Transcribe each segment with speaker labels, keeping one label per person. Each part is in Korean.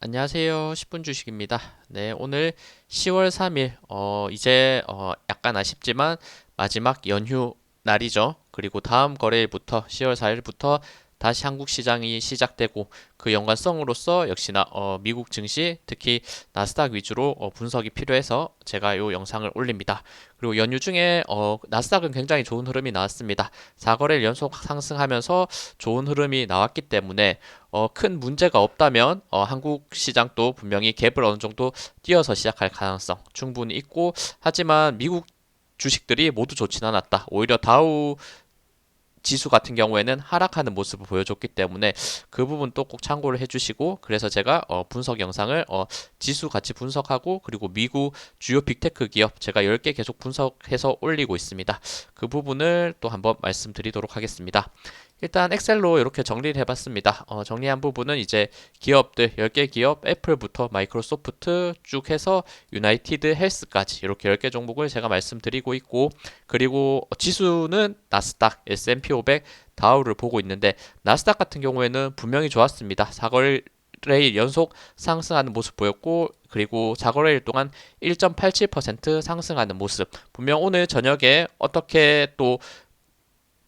Speaker 1: 안녕하세요. 10분 주식입니다. 네, 오늘 10월 3일, 어, 이제, 어, 약간 아쉽지만 마지막 연휴 날이죠. 그리고 다음 거래일부터 10월 4일부터 다시 한국 시장이 시작되고 그 연관성으로서 역시나 어, 미국 증시 특히 나스닥 위주로 어, 분석이 필요해서 제가 이 영상을 올립니다. 그리고 연휴 중에 어, 나스닥은 굉장히 좋은 흐름이 나왔습니다. 4거래일 연속 상승하면서 좋은 흐름이 나왔기 때문에 어, 큰 문제가 없다면 어, 한국 시장도 분명히 갭을 어느 정도 띄어서 시작할 가능성 충분히 있고 하지만 미국 주식들이 모두 좋진 않았다. 오히려 다우 지수 같은 경우에는 하락하는 모습을 보여줬기 때문에 그 부분도 꼭 참고를 해주시고 그래서 제가 어, 분석 영상을 어, 지수 같이 분석하고 그리고 미국 주요 빅테크 기업 제가 10개 계속 분석해서 올리고 있습니다. 그 부분을 또 한번 말씀드리도록 하겠습니다. 일단 엑셀로 이렇게 정리를 해봤습니다. 어, 정리한 부분은 이제 기업들 10개 기업 애플부터 마이크로소프트 쭉 해서 유나이티드 헬스까지 이렇게 10개 종목을 제가 말씀드리고 있고 그리고 지수는 나스닥, S&P 500, 다우를 보고 있는데 나스닥 같은 경우에는 분명히 좋았습니다. 4거래일 연속 상승하는 모습 보였고 그리고 4거래일 동안 1.87% 상승하는 모습 분명 오늘 저녁에 어떻게 또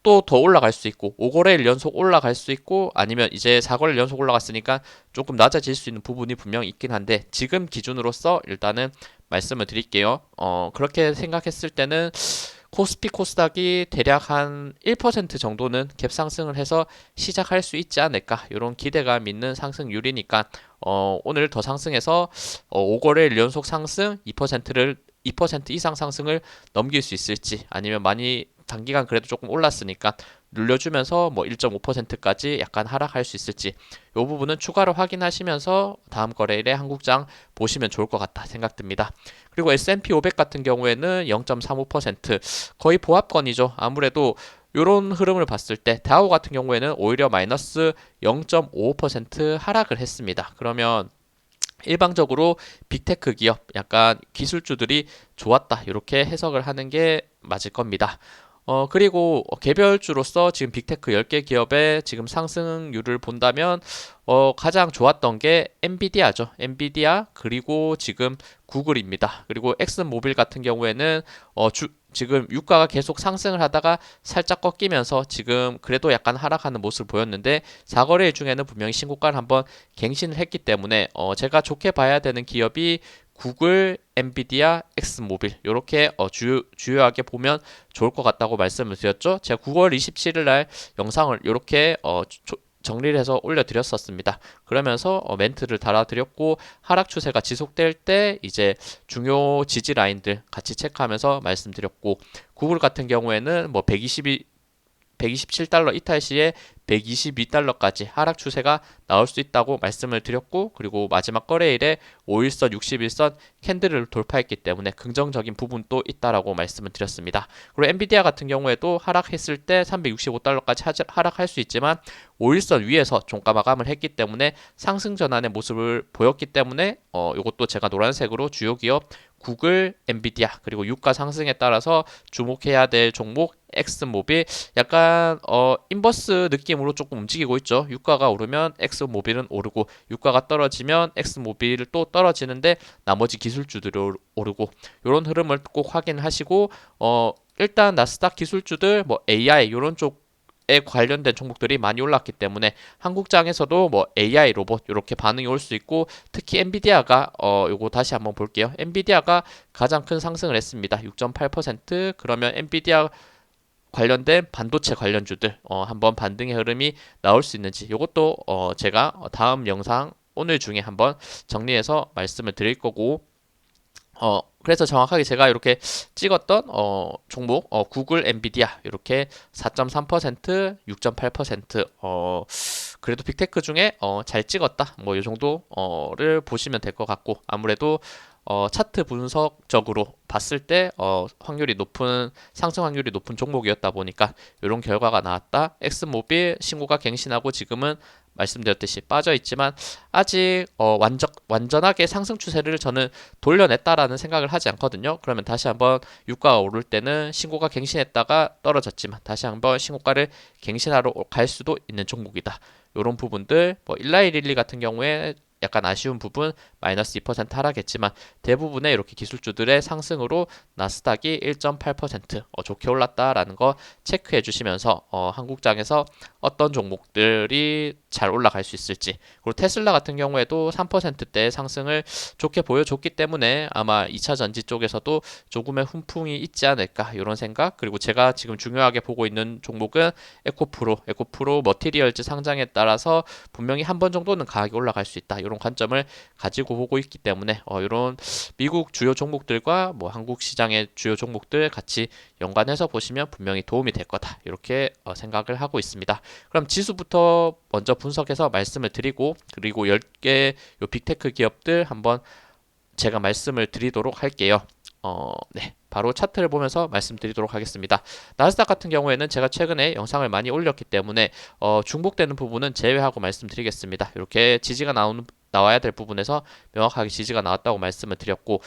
Speaker 1: 또 더 올라갈 수 있고 5거래일 연속 올라갈 수 있고 아니면 이제 4거래일 연속 올라갔으니까 조금 낮아질 수 있는 부분이 분명 있긴 한데 지금 기준으로서 일단은 말씀을 드릴게요. 어 그렇게 생각했을 때는 코스피 코스닥이 대략 한 1% 정도는 갭 상승을 해서 시작할 수 있지 않을까 이런 기대감 있는 상승률이니까 어 오늘 더 상승해서 어 5거래일 연속 상승 2%를 2% 이상 상승을 넘길 수 있을지 아니면 많이 단기간 그래도 조금 올랐으니까 눌려주면서 뭐 1.5%까지 약간 하락할 수 있을지 이 부분은 추가로 확인하시면서 다음 거래일에 한국장 보시면 좋을 것 같다 생각됩니다. 그리고 S&P 500 같은 경우에는 0.35% 거의 보합권이죠. 아무래도 이런 흐름을 봤을 때 다우 같은 경우에는 오히려 마이너스 0.55% 하락을 했습니다. 그러면 일방적으로 빅테크 기업, 약간 기술주들이 좋았다. 이렇게 해석을 하는 게 맞을 겁니다. 어, 그리고 개별주로서 지금 빅테크 10개 기업의 지금 상승률을 본다면 어, 가장 좋았던 게 엔비디아죠. 엔비디아 그리고 지금 구글입니다. 그리고 엑슨모빌 같은 경우에는 어, 주, 지금 유가가 계속 상승을 하다가 살짝 꺾이면서 지금 그래도 약간 하락하는 모습을 보였는데 4거래일 중에는 분명히 신고가를 한번 갱신을 했기 때문에 어, 제가 좋게 봐야 되는 기업이 구글, 엔비디아, 엑스모빌 이렇게 어, 주요, 주요하게 보면 좋을 것 같다고 말씀을 드렸죠. 제가 9월 27일 날 영상을 이렇게 어, 조, 정리를 해서 올려드렸었습니다. 그러면서 어, 멘트를 달아드렸고 하락 추세가 지속될 때 이제 중요 지지 라인들 같이 체크하면서 말씀드렸고 구글 같은 경우에는 뭐 120이 127달러 이탈 시에 122달러까지 하락 추세가 나올 수 있다고 말씀을 드렸고 그리고 마지막 거래일에 5일선, 60일선 캔들을 돌파했기 때문에 긍정적인 부분도 있다라고 말씀을 드렸습니다. 그리고 엔비디아 같은 경우에도 하락했을 때 365달러까지 하락할 수 있지만 5일선 위에서 종가 마감을 했기 때문에 상승 전환의 모습을 보였기 때문에 어 이것도 제가 노란색으로 주요 기업 구글, 엔비디아 그리고 유가 상승에 따라서 주목해야 될 종목 엑스모빌 약간 어 인버스 느낌으로 조금 움직이고 있죠. 유가가 오르면 엑스모빌은 오르고 유가가 떨어지면 엑스모빌 또 떨어지는데 나머지 기술주들이 오르고 이런 흐름을 꼭 확인하시고 어 일단 나스닥 기술주들 뭐 AI 이런 쪽에 관련된 종목들이 많이 올랐기 때문에 한국장에서도 뭐 AI 로봇 이렇게 반응이 올 수 있고 특히 엔비디아가 어 요거 다시 한번 볼게요. 엔비디아가 가장 큰 상승을 했습니다. 6.8% 그러면 엔비디아 관련된 반도체 관련주들 어 한번 반등의 흐름이 나올 수 있는지 이것도 어 제가 다음 영상 오늘 중에 한번 정리해서 말씀을 드릴 거고 어 그래서 정확하게 제가 이렇게 찍었던 어, 종목 어, 구글, 엔비디아 이렇게 4.3%, 6.8% 어, 그래도 빅테크 중에 어, 잘 찍었다. 뭐 이 정도를 보시면 될 것 같고 아무래도 어, 차트 분석적으로 봤을 때 어, 확률이 높은 상승 확률이 높은 종목이었다 보니까 이런 결과가 나왔다. 엑스모빌 신고가 갱신하고 지금은 말씀드렸듯이 빠져 있지만 아직 어, 완전 완전하게 상승 추세를 저는 돌려냈다라는 생각을 하지 않거든요. 그러면 다시 한번 유가가 오를 때는 신고가 갱신했다가 떨어졌지만 다시 한번 신고가를 갱신하러 갈 수도 있는 종목이다. 이런 부분들 뭐 일라이릴리 같은 경우에 약간 아쉬운 부분 마이너스 2% 하락했지만 대부분의 이렇게 기술주들의 상승으로 나스닥이 1.8% 어, 좋게 올랐다라는 거 체크해 주시면서 어, 한국장에서 어떤 종목들이 잘 올라갈 수 있을지 그리고 테슬라 같은 경우에도 3%대 상승을 좋게 보여줬기 때문에 아마 2차 전지 쪽에서도 조금의 훈풍이 있지 않을까 이런 생각. 그리고 제가 지금 중요하게 보고 있는 종목은 에코프로. 에코프로 머티리얼즈 상장에 따라서 분명히 한 번 정도는 가격이 올라갈 수 있다 이런 관점을 가지고 보고 있기 때문에 어, 이런 미국 주요 종목들과 뭐 한국 시장의 주요 종목들 같이 연관해서 보시면 분명히 도움이 될 거다 이렇게 어, 생각을 하고 있습니다. 그럼 지수부터 먼저 분석해서 말씀을 드리고 그리고 10개 요 빅테크 기업들 한번 제가 말씀을 드리도록 할게요. 어, 네. 바로 차트를 보면서 말씀드리도록 하겠습니다. 나스닥 같은 경우에는 제가 최근에 영상을 많이 올렸기 때문에 어, 중복되는 부분은 제외하고 말씀드리겠습니다. 이렇게 지지가 나오는 나와야 될 부분에서 명확하게 지지가 나왔다고 말씀을 드렸고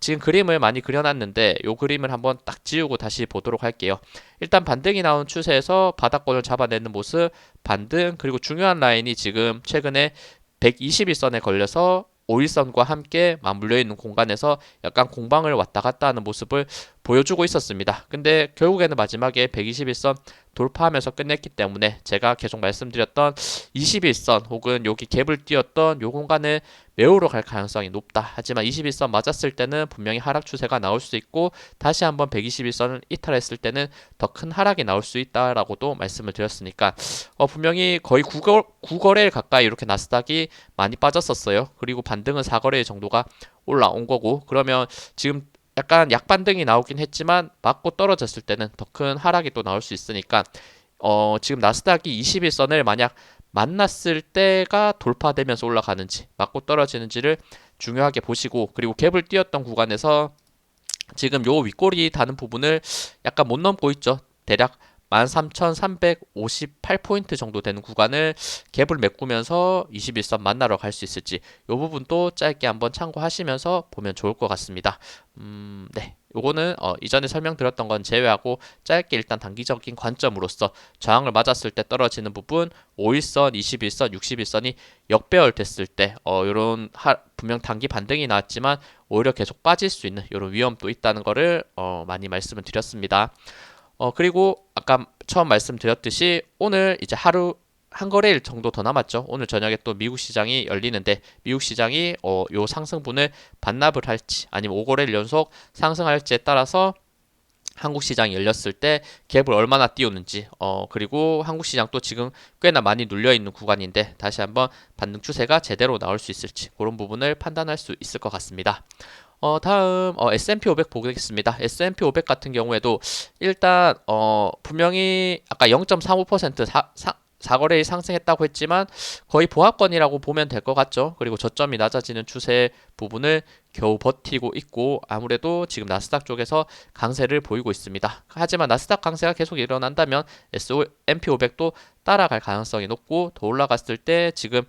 Speaker 1: 지금 그림을 많이 그려놨는데 이 그림을 한번 딱 지우고 다시 보도록 할게요. 일단 반등이 나온 추세에서 바닥권을 잡아내는 모습 반등 그리고 중요한 라인이 지금 최근에 121선에 걸려서 5일선과 함께 맞물려 있는 공간에서 약간 공방을 왔다 갔다 하는 모습을 보여주고 있었습니다. 근데 결국에는 마지막에 121선 돌파하면서 끝냈기 때문에 제가 계속 말씀드렸던 21선 혹은 여기 갭을 띄었던 요 공간을 메우러 갈 가능성이 높다. 하지만 21선 맞았을 때는 분명히 하락 추세가 나올 수 있고 다시 한번 121선을 이탈했을 때는 더 큰 하락이 나올 수 있다라고도 말씀을 드렸으니까 어, 분명히 거의 9거, 9거래일 가까이 이렇게 나스닥이 많이 빠졌었어요. 그리고 반등은 4거래일 정도가 올라온 거고 그러면 지금 약간 약반등이 나오긴 했지만 맞고 떨어졌을 때는 더 큰 하락이 또 나올 수 있으니까 어, 지금 나스닥이 21선을 만약 만났을 때가 돌파되면서 올라가는지 맞고 떨어지는지를 중요하게 보시고 그리고 갭을 띄었던 구간에서 지금 요 윗꼬리 다는 부분을 약간 못 넘고 있죠. 대략 13,358포인트 정도 되는 구간을 갭을 메꾸면서 21선 만나러 갈 수 있을지 이 부분도 짧게 한번 참고하시면서 보면 좋을 것 같습니다. 음, 네. 요거는 어, 이전에 설명드렸던 건 제외하고 짧게 일단 단기적인 관점으로서 저항을 맞았을 때 떨어지는 부분 5일선, 21선, 61선이 역배열 됐을 때 어, 요런 하, 분명 단기 반등이 나왔지만 오히려 계속 빠질 수 있는 이런 위험도 있다는 거를 어, 많이 말씀을 드렸습니다. 어, 그리고 아까 처음 말씀드렸듯이 오늘 이제 하루 한 거래일 정도 더 남았죠. 오늘 저녁에 또 미국 시장이 열리는데 미국 시장이 어, 요 상승분을 반납을 할지 아니면 5거래일 연속 상승할지에 따라서 한국 시장이 열렸을 때 갭을 얼마나 띄우는지 어 그리고 한국 시장 또 지금 꽤나 많이 눌려 있는 구간인데 다시 한번 반등 추세가 제대로 나올 수 있을지 그런 부분을 판단할 수 있을 것 같습니다. 어, 다음 어, S&P 500 보겠습니다. S&P 500 같은 경우에도 일단 어, 분명히 아까 0.35% 사, 사, 사거래일 상승했다고 했지만 거의 보합권이라고 보면 될 것 같죠. 그리고 저점이 낮아지는 추세 부분을 겨우 버티고 있고 아무래도 지금 나스닥 쪽에서 강세를 보이고 있습니다. 하지만 나스닥 강세가 계속 일어난다면 S&P 500도 따라갈 가능성이 높고 더 올라갔을 때 지금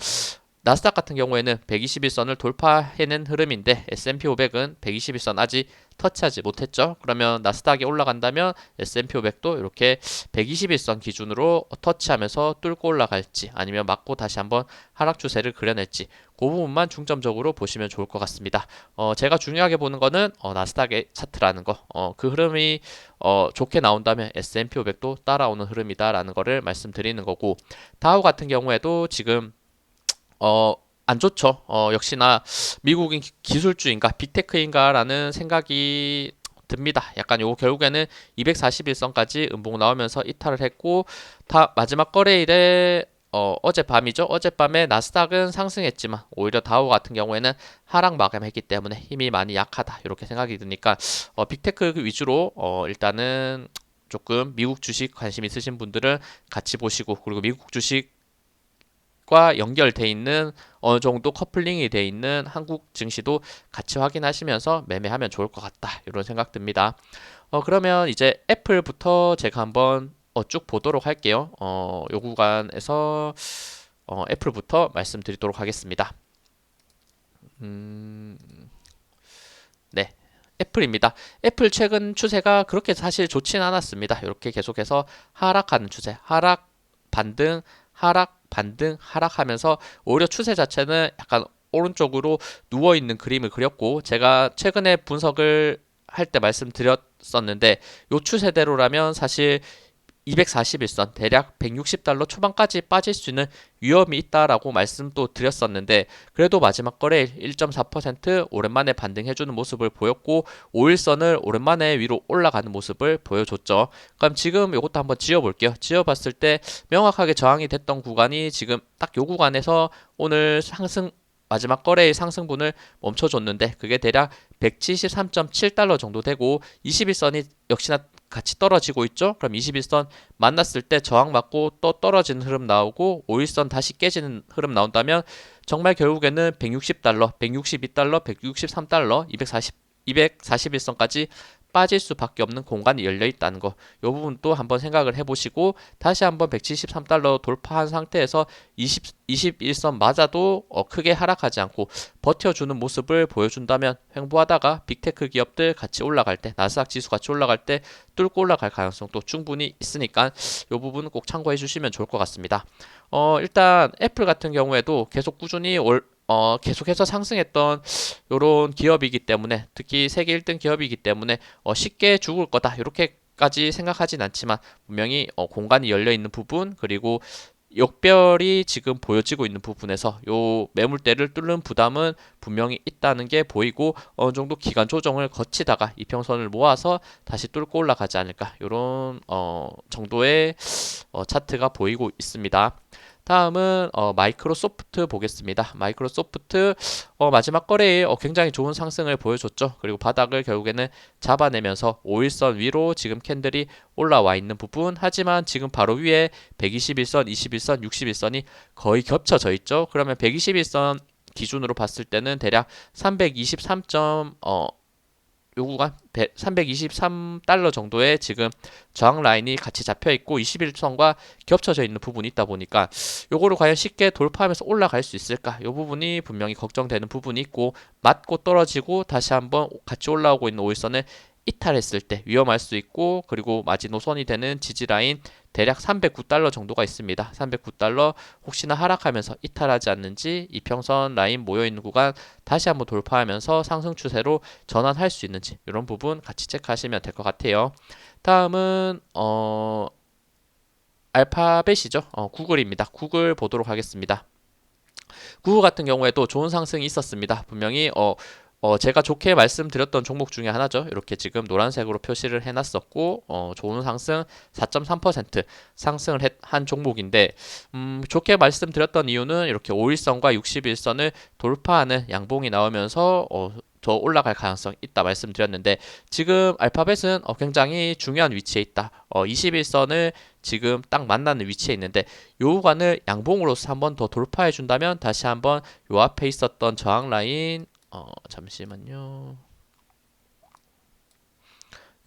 Speaker 1: 나스닥 같은 경우에는 121선을 돌파해낸 흐름인데 S&P 500은 121선 아직 터치하지 못했죠. 그러면 나스닥이 올라간다면 S&P 500도 이렇게 121선 기준으로 터치하면서 뚫고 올라갈지 아니면 맞고 다시 한번 하락 추세를 그려낼지 그 부분만 중점적으로 보시면 좋을 것 같습니다. 어, 제가 중요하게 보는 거는 어, 나스닥의 차트라는 거. 어, 그 흐름이 어, 좋게 나온다면 S&P 500도 따라오는 흐름이다라는 거를 말씀드리는 거고 다우 같은 경우에도 지금 어, 안 좋죠. 어, 역시나 미국인 기술주인가 빅테크인가라는 생각이 듭니다. 약간 요거 결국에는 241선까지 음봉 나오면서 이탈을 했고 다 마지막 거래일에 어, 어젯밤이죠. 어젯밤에 나스닥은 상승했지만 오히려 다우 같은 경우에는 하락 마감했기 때문에 힘이 많이 약하다 이렇게 생각이 드니까 어, 빅테크 위주로 어, 일단은 조금 미국 주식 관심 있으신 분들은 같이 보시고 그리고 미국 주식 과 연결돼 있는 어느 정도 커플링이 돼 있는 한국 증시도 같이 확인하시면서 매매하면 좋을 것 같다 이런 생각 듭니다. 어 그러면 이제 애플부터 제가 한번 어, 쭉 보도록 할게요. 어, 요 구간에서 어, 애플부터 말씀드리도록 하겠습니다. 음, 네. 애플입니다. 애플 최근 추세가 그렇게 사실 좋지는 않았습니다. 이렇게 계속해서 하락하는 추세, 하락, 반등, 하락, 반등 하락하면서 오히려 추세 자체는 약간 오른쪽으로 누워 있는 그림을 그렸고 제가 최근에 분석을 할 때 말씀드렸었는데 요 추세대로라면 사실 241선 대략 160달러 초반까지 빠질 수 있는 위험이 있다라고 말씀도 드렸었는데 그래도 마지막 거래일 1.4% 오랜만에 반등해주는 모습을 보였고 5일선을 오랜만에 위로 올라가는 모습을 보여줬죠. 그럼 지금 이것도 한번 지어볼게요. 지어봤을 때 명확하게 저항이 됐던 구간이 지금 딱 요 구간에서 오늘 상승 마지막 거래의 상승분을 멈춰줬는데 그게 대략 173.7달러 정도 되고 21선이 역시나 같이 떨어지고 있죠. 그럼 21선 만났을 때 저항 맞고 또 떨어지는 흐름 나오고 5일선 다시 깨지는 흐름 나온다면 정말 결국에는 160달러, 162달러, 163달러, 240 241선까지 빠질 수밖에 없는 공간이 열려 있다는 거. 이 부분도 한번 생각을 해보시고 다시 한번 173달러 돌파한 상태에서 20 21선 맞아도 어, 크게 하락하지 않고 버텨주는 모습을 보여준다면 횡보하다가 빅테크 기업들 같이 올라갈 때 나스닥 지수 같이 올라갈 때 뚫고 올라갈 가능성도 충분히 있으니까 이 부분은 꼭 참고해 주시면 좋을 것 같습니다. 어, 일단 애플 같은 경우에도 계속 꾸준히 올, 어, 계속해서 상승했던 요런 기업이기 때문에 특히 세계 1등 기업이기 때문에 어, 쉽게 죽을 거다 이렇게까지 생각하진 않지만 분명히 어, 공간이 열려 있는 부분 그리고 역별이 지금 보여지고 있는 부분에서 요 매물대를 뚫는 부담은 분명히 있다는 게 보이고 어느 정도 기간 조정을 거치다가 이평선을 모아서 다시 뚫고 올라가지 않을까 요런 어 정도의 어 차트가 보이고 있습니다. 다음은 어, 마이크로소프트 보겠습니다. 마이크로소프트 어, 마지막 거래에 어, 굉장히 좋은 상승을 보여줬죠. 그리고 바닥을 결국에는 잡아내면서 5일선 위로 지금 캔들이 올라와 있는 부분 하지만 지금 바로 위에 121선, 21선, 61선이 거의 겹쳐져 있죠. 그러면 121선 기준으로 봤을 때는 대략 323. 어, 요구가 323달러 정도의 지금 저항 라인이 같이 잡혀 있고 21선과 겹쳐져 있는 부분이 있다 보니까 요거를 과연 쉽게 돌파하면서 올라갈 수 있을까? 요 부분이 분명히 걱정되는 부분이 있고 맞고 떨어지고 다시 한번 같이 올라오고 있는 5일선을 이탈했을 때 위험할 수 있고 그리고 마지노선이 되는 지지라인 대략 309달러 정도가 있습니다. 309달러 혹시나 하락하면서 이탈하지 않는지 이평선 라인 모여있는 구간 다시 한번 돌파하면서 상승 추세로 전환할 수 있는지 이런 부분 같이 체크하시면 될 것 같아요. 다음은 어 알파벳이죠. 어, 구글입니다. 구글 보도록 하겠습니다. 구글 같은 경우에도 좋은 상승이 있었습니다. 분명히 어 어, 제가 좋게 말씀드렸던 종목 중에 하나죠. 이렇게 지금 노란색으로 표시를 해놨었고, 어, 좋은 상승 4.3% 상승을 했, 한 종목인데, 음, 좋게 말씀드렸던 이유는 이렇게 5일선과 61선을 돌파하는 양봉이 나오면서, 어, 더 올라갈 가능성 있다 말씀드렸는데 지금 알파벳은 어, 굉장히 중요한 위치에 있다. 어, 21선을 지금 딱 만나는 위치에 있는데 요 구간을 양봉으로서 한번 더 돌파해 준다면 다시 한번 요 앞에 있었던 저항 라인 어, 잠시만요.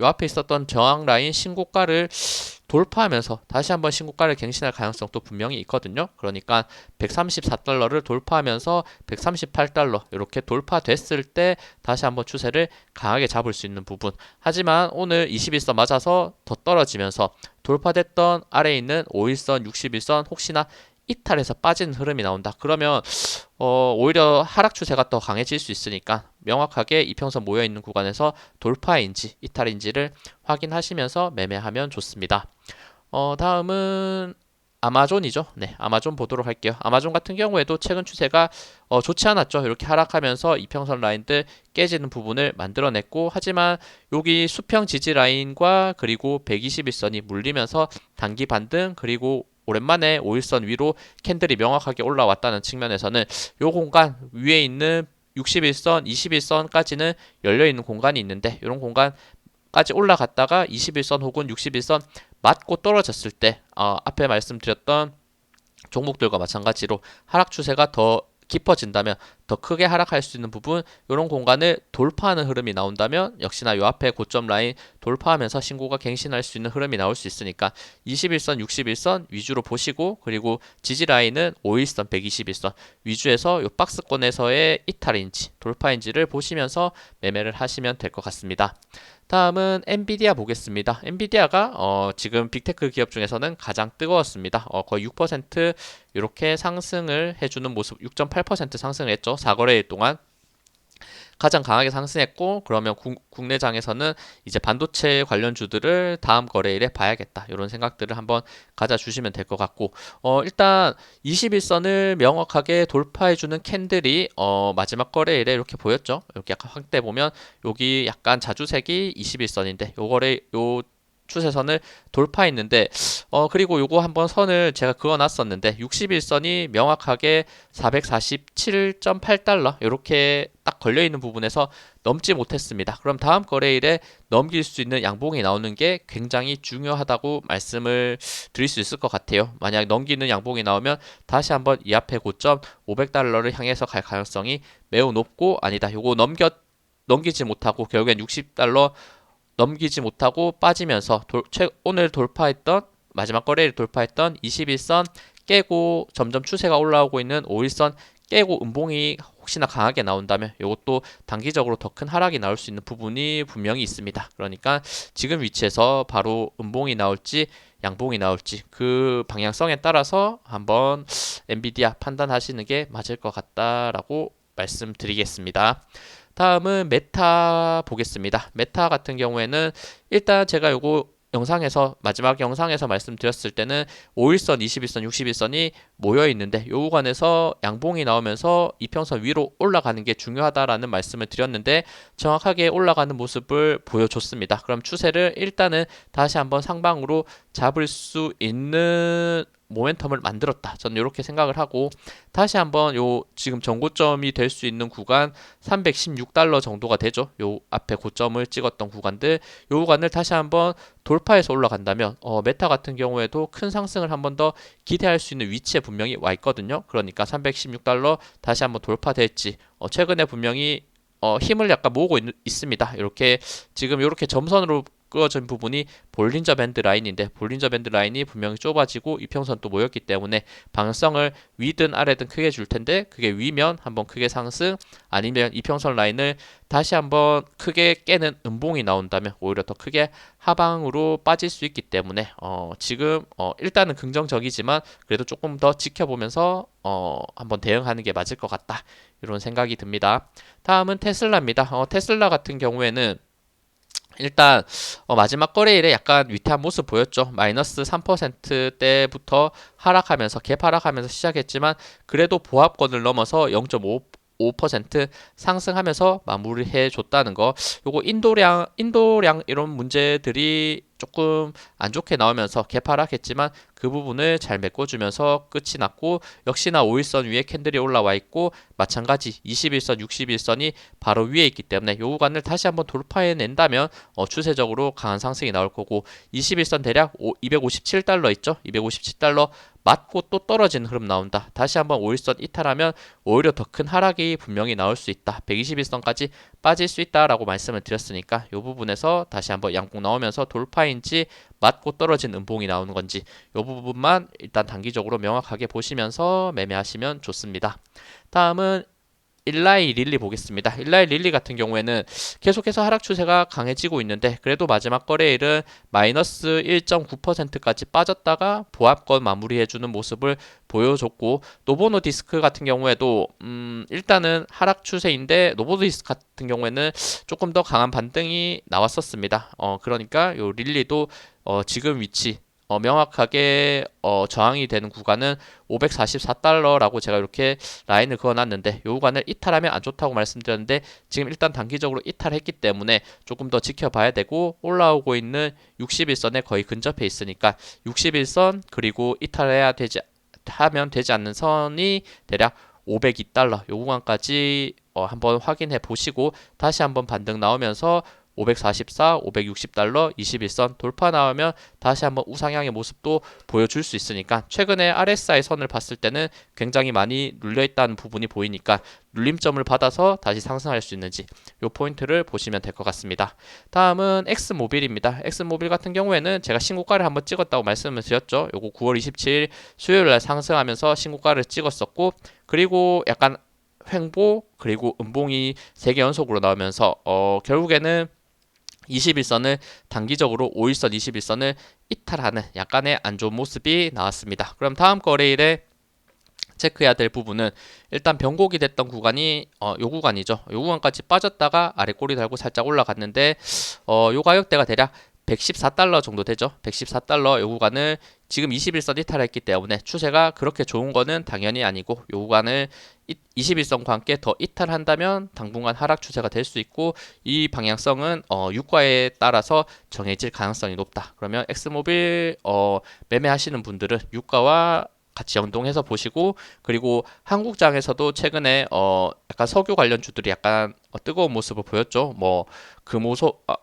Speaker 1: 요 앞에 있었던 저항 라인 신고가를 돌파하면서 다시 한번 신고가를 갱신할 가능성도 분명히 있거든요. 그러니까 134달러를 돌파하면서 138달러 이렇게 돌파됐을 때 다시 한번 추세를 강하게 잡을 수 있는 부분. 하지만 오늘 21선 맞아서 더 떨어지면서 돌파됐던 아래에 있는 5일선, 61선 혹시나 이탈해서 빠지는 흐름이 나온다. 그러면 어, 오히려 하락 추세가 더 강해질 수 있으니까 명확하게 이평선 모여 있는 구간에서 돌파인지 이탈인지를 확인하시면서 매매하면 좋습니다. 어, 다음은 아마존이죠. 네, 아마존 보도록 할게요. 아마존 같은 경우에도 최근 추세가 어, 좋지 않았죠. 이렇게 하락하면서 이평선 라인들 깨지는 부분을 만들어냈고, 하지만 여기 수평 지지 라인과 그리고 121선이 물리면서 단기 반등 그리고 오랜만에 5일선 위로 캔들이 명확하게 올라왔다는 측면에서는 이 공간 위에 있는 61선, 21선까지는 열려 있는 공간이 있는데 이런 공간까지 올라갔다가 21선 혹은 61선 맞고 떨어졌을 때 어, 앞에 말씀드렸던 종목들과 마찬가지로 하락 추세가 더 깊어진다면 더 크게 하락할 수 있는 부분 이런 공간을 돌파하는 흐름이 나온다면 역시나 요 앞에 고점 라인 돌파하면서 신고가 갱신할 수 있는 흐름이 나올 수 있으니까 21선 61선 위주로 보시고 그리고 지지 라인은 5일선 121선 위주에서 요 박스권에서의 이탈인지 돌파인지를 보시면서 매매를 하시면 될 것 같습니다. 다음은 엔비디아 보겠습니다. 엔비디아가 어, 지금 빅테크 기업 중에서는 가장 뜨거웠습니다. 어, 거의 6% 이렇게 상승을 해주는 모습, 6.8% 상승을 했죠. 4거래일 동안 가장 강하게 상승했고 그러면 국, 내장에서는 이제 반도체 관련 주들을 다음 거래일에 봐야겠다. 이런 생각들을 한번 가져 주시면 될 것 같고 어 일단 21선을 명확하게 돌파해 주는 캔들이 어 마지막 거래일에 이렇게 보였죠? 이렇게 약간 확대 보면 여기 약간 자주색이 21선인데 요 거래 요 추세선을 돌파했는데 어 그리고 요거 한번 선을 제가 그어 놨었는데 61선이 명확하게 447.8달러 이렇게 딱 걸려 있는 부분에서 넘지 못했습니다. 그럼 다음 거래일에 넘길 수 있는 양봉이 나오는 게 굉장히 중요하다고 말씀을 드릴 수 있을 것 같아요. 만약 넘기는 양봉이 나오면 다시 한번 이 앞에 고점 500달러를 향해서 갈 가능성이 매우 높고 아니다. 요거 넘겨 넘기지 못하고 결국엔 60달러 넘기지 못하고 빠지면서 돌, 최, 오늘 돌파했던 마지막 거래일 돌파했던 21선 깨고 점점 추세가 올라오고 있는 5일선 깨고 음봉이 혹시나 강하게 나온다면 이것도 단기적으로 더 큰 하락이 나올 수 있는 부분이 분명히 있습니다. 그러니까 지금 위치에서 바로 음봉이 나올지 양봉이 나올지 그 방향성에 따라서 한번 엔비디아 판단하시는 게 맞을 것 같다라고 말씀드리겠습니다. 다음은 메타 보겠습니다. 메타 같은 경우에는 일단 제가 요거 영상에서 마지막 영상에서 말씀드렸을 때는 5일선, 21선, 61선이 모여 있는데 요 구간에서 양봉이 나오면서 이평선 위로 올라가는 게 중요하다라는 말씀을 드렸는데 정확하게 올라가는 모습을 보여줬습니다. 그럼 추세를 일단은 다시 한번 상방으로 잡을 수 있는 모멘텀을 만들었다. 저는 이렇게 생각을 하고 다시 한번 요 지금 전고점이 될 수 있는 구간 316달러 정도가 되죠. 요 앞에 고점을 찍었던 구간들 요 구간을 다시 한번 돌파해서 올라간다면 어, 메타 같은 경우에도 큰 상승을 한 번 더 기대할 수 있는 위치에 분명히 와 있거든요. 그러니까 316달러 다시 한번 돌파될지 어, 최근에 분명히 어, 힘을 약간 모으고 있, 있습니다. 이렇게 지금 이렇게 점선으로 끌어진 부분이 볼린저 밴드 라인인데 볼린저 밴드 라인이 분명히 좁아지고 이평선 또 모였기 때문에 방향성을 위든 아래든 크게 줄 텐데 그게 위면 한번 크게 상승 아니면 이평선 라인을 다시 한번 크게 깨는 음봉이 나온다면 오히려 더 크게 하방으로 빠질 수 있기 때문에 어 지금 어 일단은 긍정적이지만 그래도 조금 더 지켜보면서 어 한번 대응하는 게 맞을 것 같다 이런 생각이 듭니다. 다음은 테슬라입니다. 어 테슬라 같은 경우에는 일단 어, 마지막 거래일에 약간 위태한 모습 보였죠. 마이너스 3%대부터 하락하면서 갭 하락하면서 시작했지만 그래도 보합권을 넘어서 0.5 5% 상승하면서 마무리해 줬다는 거. 요거 인도량 인도량 이런 문제들이 조금 안 좋게 나오면서 개파락했지만 그 부분을 잘 메꿔주면서 끝이 났고 역시나 5일선 위에 캔들이 올라와 있고 마찬가지 21선, 61선이 바로 위에 있기 때문에 요 구간을 다시 한번 돌파해낸다면 어, 추세적으로 강한 상승이 나올 거고 21선 대략 257달러 있죠? 257달러 맞고 또 떨어지는 흐름 나온다. 다시 한번 5일선 이탈하면 오히려 더 큰 하락이 분명히 나올 수 있다. 121선까지 빠질 수 있다라고 말씀을 드렸으니까 이 부분에서 다시 한번 양봉 나오면서 돌파인지 맞고 떨어진 음봉이 나오는 건지 이 부분만 일단 단기적으로 명확하게 보시면서 매매하시면 좋습니다. 다음은 일라이 릴리 보겠습니다. 일라이 릴리 같은 경우에는 계속해서 하락 추세가 강해지고 있는데 그래도 마지막 거래일은 마이너스 1.9%까지 빠졌다가 보합권 마무리해주는 모습을 보여줬고 노보노 디스크 같은 경우에도 음 일단은 하락 추세인데 노보노 디스크 같은 경우에는 조금 더 강한 반등이 나왔었습니다. 어 그러니까 요 릴리도 어 지금 위치 어, 명확하게 어, 저항이 되는 구간은 544달러라고 제가 이렇게 라인을 그어놨는데 이 구간을 이탈하면 안 좋다고 말씀드렸는데 지금 일단 단기적으로 이탈했기 때문에 조금 더 지켜봐야 되고 올라오고 있는 61선에 거의 근접해 있으니까 61선 그리고 이탈해야 되지 하면 되지 않는 선이 대략 502달러. 요 구간까지 어, 한번 확인해 보시고 다시 한번 반등 나오면서 544, 560달러, 21선 돌파 나오면 다시 한번 우상향의 모습도 보여줄 수 있으니까 최근에 RSI 선을 봤을 때는 굉장히 많이 눌려 있다는 부분이 보이니까 눌림점을 받아서 다시 상승할 수 있는지 이 포인트를 보시면 될 것 같습니다. 다음은 엑스모빌입니다. 엑스모빌 같은 경우에는 제가 신고가를 한번 찍었다고 말씀을 드렸죠. 요거 9월 27일 수요일 날 상승하면서 신고가를 찍었었고 그리고 약간 횡보 그리고 음봉이 3개 연속으로 나오면서 어 결국에는 21선을 단기적으로 5일선 21선을 이탈하는 약간의 안 좋은 모습이 나왔습니다. 그럼 다음 거래일에 체크해야 될 부분은 일단 변곡이 됐던 구간이 어, 요 구간이죠. 요 구간까지 빠졌다가 아래 꼬리 달고 살짝 올라갔는데 어, 요 가격대가 대략 114달러 정도 되죠. 114달러 요 구간을 지금 21선 이탈했기 때문에 추세가 그렇게 좋은 거는 당연히 아니고 요 구간을 21선과 함께 더 이탈한다면 당분간 하락 추세가 될 수 있고 이 방향성은 어, 유가에 따라서 정해질 가능성이 높다. 그러면 엑스모빌 어, 매매하시는 분들은 유가와 같이 연동해서 보시고 그리고 한국장에서도 최근에 어 약간 석유 관련 주들이 약간 어, 뜨거운 모습을 보였죠. 뭐 금호소 아,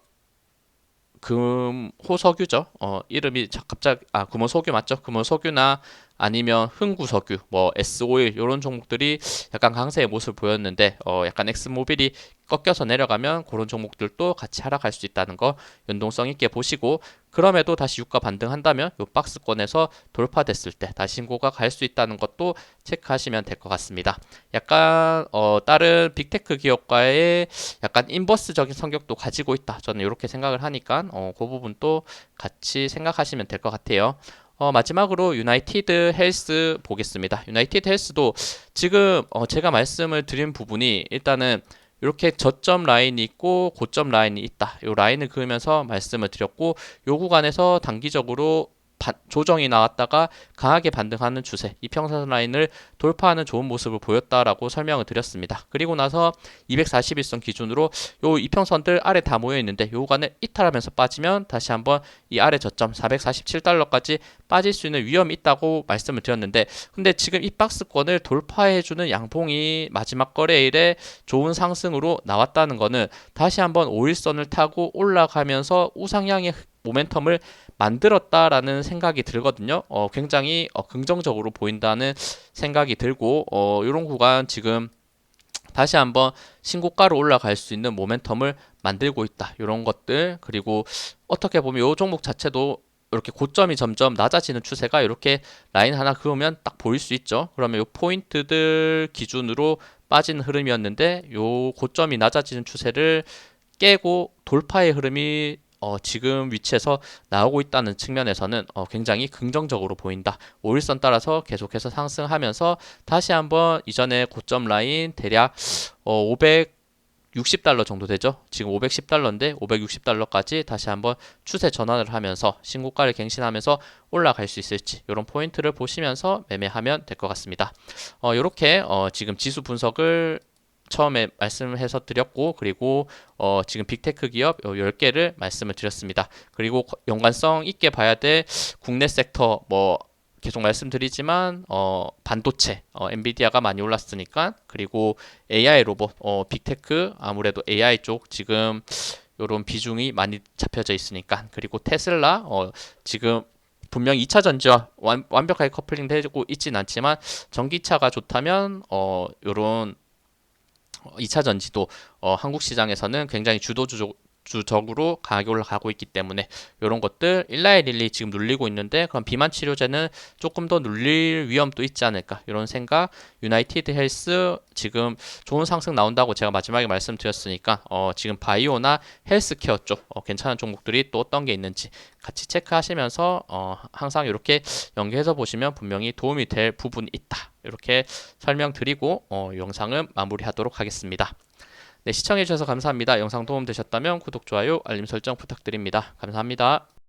Speaker 1: 금호석유죠. 어 이름이 자- 갑자기 아 금호석유 맞죠? 금호석유나 아니면 흥구석유, 뭐 S-오일 이런 종목들이 약간 강세의 모습을 보였는데 어 약간 엑스모빌이 꺾여서 내려가면 그런 종목들도 같이 하락할 수 있다는 거 연동성 있게 보시고 그럼에도 다시 유가 반등한다면 요 박스권에서 돌파됐을 때 다시 신고가 갈 수 있다는 것도 체크하시면 될 것 같습니다. 약간 어 다른 빅테크 기업과의 약간 인버스적인 성격도 가지고 있다. 저는 이렇게 생각을 하니까 어 그 부분도 같이 생각하시면 될 것 같아요. 어, 마지막으로 유나이티드 헬스 보겠습니다. 유나이티드 헬스도 지금 어, 제가 말씀을 드린 부분이 일단은 이렇게 저점 라인이 있고 고점 라인이 있다. 이 라인을 그으면서 말씀을 드렸고 요 구간에서 단기적으로 반- 조정이 나왔다가 강하게 반등하는 추세, 이평선 라인을 돌파하는 좋은 모습을 보였다라고 설명을 드렸습니다. 그리고 나서 241선 기준으로 요 이평선들 아래 다 모여 있는데 요 구간을 이탈하면서 빠지면 다시 한번 이 아래 저점 447달러까지 빠질 수 있는 위험이 있다고 말씀을 드렸는데 근데 지금 이 박스권을 돌파해 주는 양봉이 마지막 거래일에 좋은 상승으로 나왔다는 거는 다시 한번 5일선을 타고 올라가면서 우상향의 모멘텀을 만들었다라는 생각이 들거든요. 어, 굉장히 어, 긍정적으로 보인다는 생각이 들고 어, 이런 구간 지금 다시 한번 신고가로 올라갈 수 있는 모멘텀을 만들고 있다. 이런 것들 그리고 어떻게 보면 이 종목 자체도 이렇게 고점이 점점 낮아지는 추세가 이렇게 라인 하나 그으면 딱 보일 수 있죠. 그러면 이 포인트들 기준으로 빠진 흐름이었는데 요 고점이 낮아지는 추세를 깨고 돌파의 흐름이 어, 지금 위치에서 나오고 있다는 측면에서는 어, 굉장히 긍정적으로 보인다. 5일선 따라서 계속해서 상승하면서 다시 한번 이전에 고점 라인 대략 어, 560달러 정도 되죠. 지금 510달러인데 560달러까지 다시 한번 추세 전환을 하면서 신고가를 갱신하면서 올라갈 수 있을지 이런 포인트를 보시면서 매매하면 될 것 같습니다. 어, 이렇게 어, 지금 지수 분석을 처음에 말씀해서 드렸고 그리고 어, 지금 빅테크 기업 10개를 말씀을 드렸습니다. 그리고 거- 연관성 있게 봐야 될 국내 섹터 뭐 계속 말씀드리지만 어, 반도체 어, 엔비디아가 많이 올랐으니까 그리고 AI 로봇 어, 빅테크 아무래도 AI 쪽 지금 요런 비중이 많이 잡혀져 있으니까 그리고 테슬라 어, 지금 분명 2차 전지와 완, 완벽하게 커플링 되고 있진 않지만 전기차가 좋다면 어 요런 2차 전지도 어, 한국 시장에서는 굉장히 주도주적 주적으로 강하게 올라가고 있기 때문에 이런 것들 일라이 릴리 지금 눌리고 있는데 그럼 비만 치료제는 조금 더 눌릴 위험도 있지 않을까? 이런 생각. 유나이티드 헬스 지금 좋은 상승 나온다고 제가 마지막에 말씀드렸으니까 어, 지금 바이오나 헬스케어 쪽 어, 괜찮은 종목들이 또 어떤 게 있는지 같이 체크하시면서 어, 항상 이렇게 연계해서 보시면 분명히 도움이 될 부분이 있다. 이렇게 설명드리고 어, 영상은 마무리하도록 하겠습니다. 네, 시청해주셔서 감사합니다. 영상 도움 되셨다면 구독, 좋아요, 알림 설정 부탁드립니다. 감사합니다.